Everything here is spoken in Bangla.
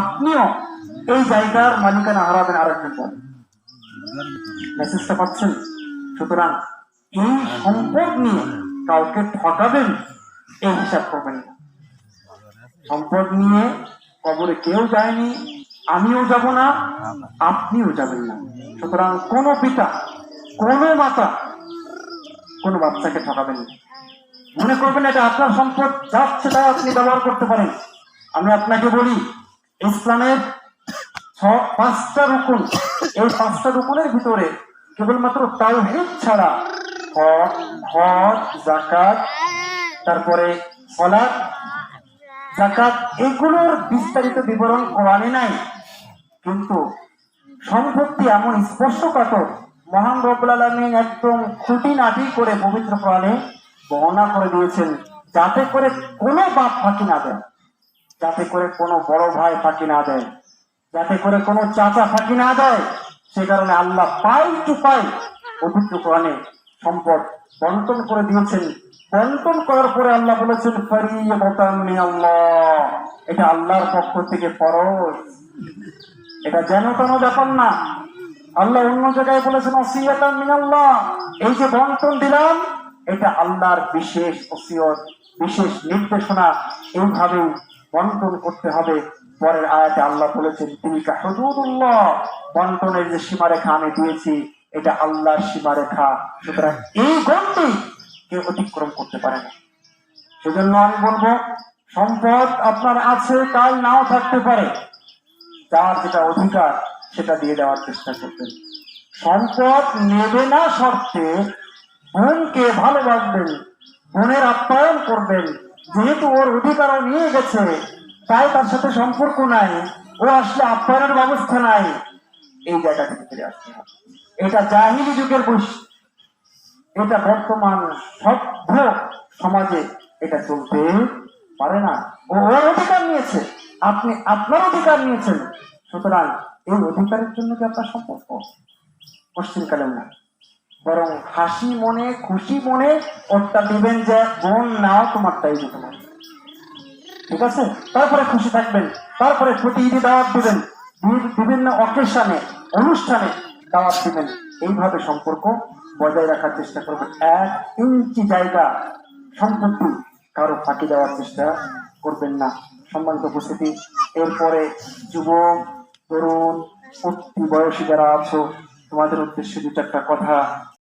আপনিও এই জায়গার মালিকানা হারাবেন আরেকজন পর মেসেজটা পাচ্ছেন? সুতরাং এই সম্পদ নিয়ে কাউকে ঠকাবেন, এই হিসাব করবেন না। সম্পদ নিয়ে কবরে কেউ যায়নি, আমিও যাব না, আপনিও যাবেন না। সুতরাং কোনো পিতা, কোনো মাতা কোনো বাচ্চাকে ঠকাবেন না। মনে করবেন এটা আপনার সম্পদ যাচ্ছে তাই আপনি ব্যবহার করতে পারেন। আমি আপনাকে বলি ইসলামের পাঁচটা রুকুন। এই পাঁচটা রুকুনের ভিতরে কেবলমাত্র তাওহীদ ছাড়া হজ হজ জাকাত তারপরে সলাৎ জাকাত এগুলোর বিস্তারিত বিবরণ কোরআনে নাই। কিন্তু সম্পত্তি এমন স্পর্শকাতর, মহান রব্বুল আলমিন একদম খুঁটিনাটি করে পবিত্র কোরআনে বর্ণনা করে দিয়েছেন, যাতে করে কোনো বাপ ফাঁকি না দেয় যাতে করে কোনো বড় ভাই ফাঁকি না দেয়। যাতে করে কোনো চাচা ফাঁকি না দেয়, সে কারণে আল্লাহ পাই টু পাই পবিত্র কোরআনে সম্পদ বন্টন করে দিয়েছেন। বন্টন করার পরে আল্লাহ বলেছেন আল্লাহ এটা আল্লাহর পক্ষ থেকে ফরজ। এটা যেন তেন ব্যাপার না। আল্লাহ অন্য জায়গায় বলেছেন অসিয়াতাম মিনাল্লাহ। এই যে বন্টন দিলাম, এটা আল্লাহর বিশেষ অসিয়ত বিশেষ নির্দেশনা। এইভাবেই বন্টন করতে হবে। পরের আয়াতে আল্লাহ বলেছেন, তিলকা হুদুদুল্লাহ বন্টনের যে সীমারেখা আমি দিয়েছি, এটা আল্লাহর সীমারেখা। সুতরাং এই গন্ডি কেউ অতিক্রম করতে পারে না। সেজন্য আমি বলব, সম্পদ আপনার আছে, কাল নাও থাকতে পারে। যার যেটা অধিকার, সেটা দিয়ে দেওয়ার চেষ্টা করবেন। সম্পদ নেবে না শর্তে, বোনকে ভালোবাসবেন, বোনের আপ্যায়ন করবেন। যেহেতু ওর অধিকারও নিয়ে গেছে, তাই তার সাথে সম্পর্ক নাই। ও আসলে আপ্যায়নের ব্যবস্থা নাই। এই জায়গা থেকে ফিরে আসতে হবে। এটা জাহিলি যুগের বৈশিষ্ট্য এটা বর্তমান সভ্য সমাজে এটা চলতে পারে না। ও ওর অধিকার নিয়েছে। আপনি আপনার অধিকার নিয়েছেন। সুতরাং এই অধিকারের জন্য কি আপনার সম্পর্ক? পশ্চিমকালে না। বরং হাসি মনে, খুশি মনে ওরটা দিবেন যে বোন নাও তোমারটাই যে তোমার। ঠিক আছে? তারপরে খুশি থাকবেন, তারপরে প্রতি দাওয়াত দিবেন বিভিন্ন অকেশনে, অনুষ্ঠানে দাওয়াত দিবেন। এইভাবে সম্পর্ক বজায় রাখার চেষ্টা করবেন। এক ইঞ্চি জায়গা সম্পত্তি কারও ফাঁকি দেওয়ার চেষ্টা করবেন না। সম্মানিত উপস্থিতি, এরপরে যুবক, তরুণ উঠতি বয়সী যারা আছো তোমাদের উদ্দেশ্যে দু একটা কথা